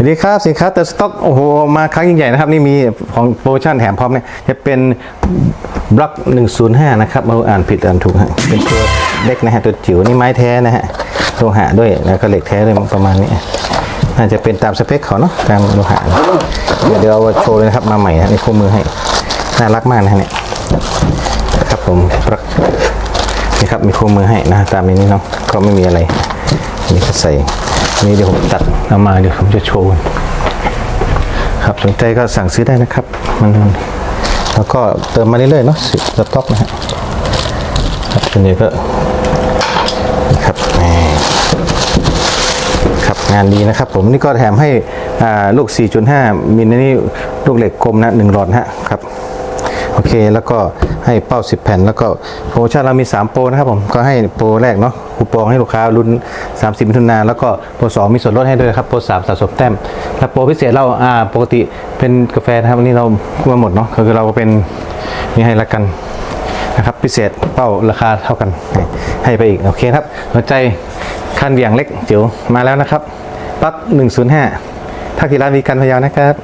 สวัสดีครับสินค้าเติร์สต็อกโอ้โหมาครั้งยิ่งใหญ่นะครับนี่มีของโปรโมชั่นแถมพร้อมเนี่ยจะเป็นบล็อก 105 นะครับเราอ่านผิดอ่านถูกฮะเป็นตัวเล็กนะฮะตัวจิ๋วนี่ไม้แท้นะฮะโลหะด้วยแล้วก็เหล็กแท้ด้วยประมาณนี้น่าจะเป็นตามสเปคเขาเนาะตามโลหะนะเดี๋ยวเดี๋ยวเอาโชว์เลยนะครับมาใหม่นะนี่คู่มือให้น่ารักมากนะฮะเนี่ยครับผมบล็อกนี่ครับมีคู่มือให้นะตามนี้เนาะก็ไม่มีอะไรนี่ก็ใส่ นี่เดี๋ยวผมตัดเอามาเดี๋ยวผมจะโชว์ครับสนใจก็สั่งซื้อได้นะครับ มันแล้วก็เติมมาเรื่อยๆเนาะสต็อกนะฮะครับทีนี้ก็ครับครับงานดีนะครับ ผมนี่ก็แถมให้อ่าลูก 4.5 มิลนี่ลูกเหล็กกลมนะ1หลอดฮะครับ โอเคแล้วก็ ให้เป้า 10 แผ่น แล้วก็โปรโมชั่นเรามี 3 โปรนะครับผมก็ให้โปรแรกเนาะคูปองให้ลูกค้ารุ่น 30มิถุนายนแล้วก็โปร2มีส่วนลดให้ด้วยครับโปร3สะสมแต้มแล้วโปรพิเศษเราอ่าปกติเป็นกาแฟนะครับวันนี้เราพูมาหมดเนาะก็คือเราก็เป็นนี่ให้ละกันนะครับพิเศษเป้าราคาเท่ากันให้ไปอีกโอเคครับสนใจคันเบี่ยงเล็กจิ๋วมาแล้วนะครับปลั๊ก105ทักทีร้านมีกันพยานะครับ